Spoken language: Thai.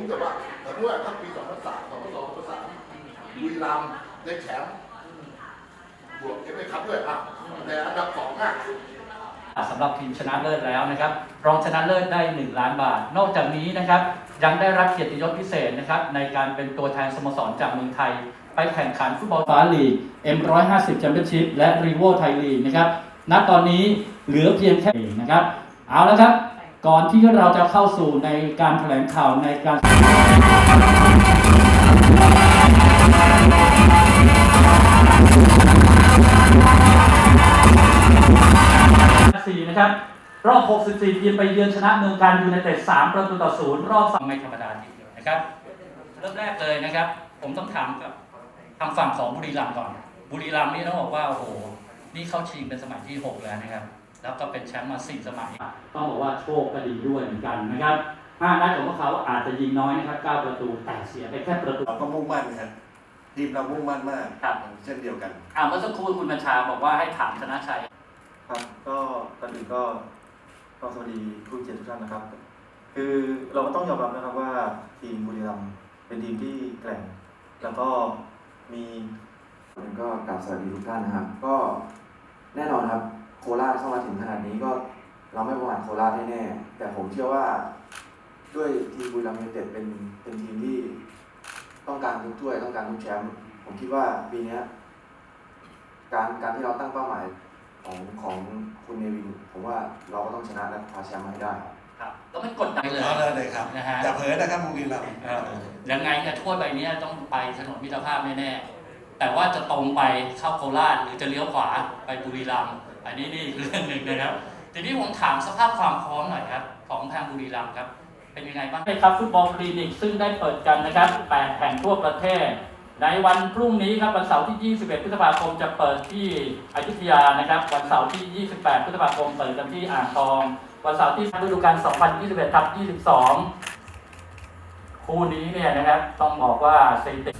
รู้แต่ว่าแต่เมื่อถ้าปี2003 2002 2003บุรีรัมย์ได้แชมป์บวกเอฟเอคัพด้วยอะแต่อันดับสองอะสำหรับทีมชนะเลิศแล้วนะครับ รองชนะเลิศได้ 1 ล้านบาท นอกจากนี้นะครับยังได้รับเกียรติยศพิเศษนะครับในการเป็นตัวแทนสโมสรจากเมืองไทย ไปแข่งขันฟุตบอลฟ้าลีก M150 แชมเปี้ยนชิพและรีโวไทยลีกนะครับณตอนนี้เหลือเพียงแค่นะครับ เอาละครับ ก่อนที่เราจะเข้าสู่ในการแถลงข่าวในการ4นะครับ รอบ 64 ทีมไปเยือนชนะเมืองการยูไนเต็ด3ประตูต่อศูนย์รอบสองไม่ธรรมดาทีเดียวนะครับ เริ่มแรกเลยนะครับ ผมต้องถามกับทางฝั่งของบุรีรัมย์ก่อน บุรีรัมย์นี่ต้องบอกว่า โอ้โห นี่เข้าชิงเป็นสมัยที่ 6 แล้วนะครับ แล้วก็เป็นแชมป์มา4สมัย ต้องบอกว่าโชคก็ดีด้วยเหมือนกันนะครับ5นัดของพวกเขาอาจจะยิงน้อยนะครับ9ประตูแต่เสียไปแค่ประตู เราก็มุ่งมั่นนะครับทีมเรามุ่งมั่นมากครับ เช่นเดียวกันอ่าเมื่อสักครู่คุณบัญชาบอกว่าให้ถามชนะชัย ครับก็ก่อนอื่นก็ก็สวัสดีผู้เกียรติทุกท่านนะครับ คือเราก็ต้องยอมรับนะครับว่าทีมบุรีรัมย์เป็นทีมที่แกร่ง แล้วก็มีก็กราบสวัสดีทุกท่านนะครับ ก็แน่นอนครับ โคราชเข้ามาถึงขนาดนี้ก็เราไม่ประมาทโคราชแน่ๆแต่ผมเชื่อว่าด้วยทีมบุรีรัมย์ยูไนเต็ดเป็นเป็นทีมที่ต้องการทุกถ้วยต้องการทุกแชมป์ผมคิดว่าปีเนี้ยการการที่เราตั้งเป้าหมายของของคุณเนวินผมว่าเราก็ต้องชนะและคว้าแชมป์มาให้ได้ ครับก็ไม่กดดันเลยเอาเลยเลยครับนะฮะอย่าเผลอนะครับบุรีรัมย์เออยังไงเนี่ยถ้วยใบนี้ต้องไปถนนมิตรภาพแน่ๆ แต่ว่าจะตรงไปเข้าโคราชหรือจะเลี้ยวขวาไปบุรีรัมย์อันนี้นี่อีกเรื่องหนึ่งนะครับ ทีนี้ผมถามสภาพความพร้อมหน่อยครับ ของทางบุรีรัมย์ครับ เป็นยังไงบ้างครับฟุตบอลคลินิกซึ่งได้เปิดกันนะครับ8แห่งทั่วประเทศ ในวันพรุ่งนี้ครับวันเสาร์ที่ 21 พฤษภาคมจะเปิดที่อยุธยานะครับ วันเสาร์ที่ 28 พฤษภาคมเปิดกันที่อ่างทอง วันเสาร์ที่ฤดูกาล 2021ทับ22 คู่นี้เนี่ยนะครับต้องบอกว่าสถิติ